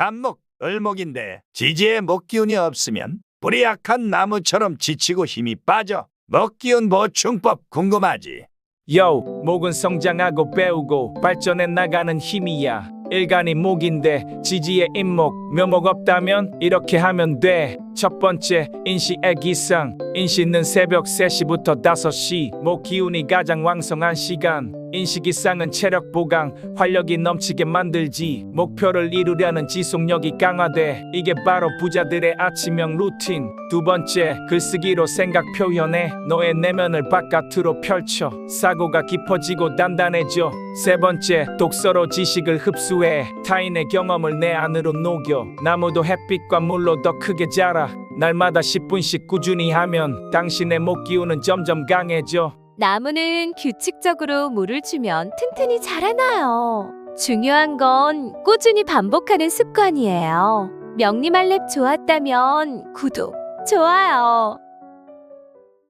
간목, 을목인데 지지에 목기운이 없으면 불이 약한 나무처럼 지치고 힘이 빠져. 먹기운 보충법 궁금하지? 요, 목은 성장하고 배우고 발전해 나가는 힘이야. 일간이 목인데 지지에 임목, 묘목 없다면 이렇게 하면 돼. 첫 번째, 인시의 기상. 인시는 새벽 3시부터 5시, 목 기운이 가장 왕성한 시간. 인시기상은 체력 보강, 활력이 넘치게 만들지. 목표를 이루려는 지속력이 강화돼. 이게 바로 부자들의 아침형 루틴. 두 번째, 글쓰기로 생각 표현해. 너의 내면을 바깥으로 펼쳐. 사고가 깊어지고 단단해져. 세 번째, 독서로 지식을 흡수해. 타인의 경험을 내 안으로 녹여. 나무도 햇빛과 물로 더 크게 자라. 날마다 10분씩 꾸준히 하면 당신의 목 기운은 점점 강해져. 나무는 규칙적으로 물을 주면 튼튼히 자라나요. 중요한 건 꾸준히 반복하는 습관이에요. 명리말렙 좋았다면 구독, 좋아요.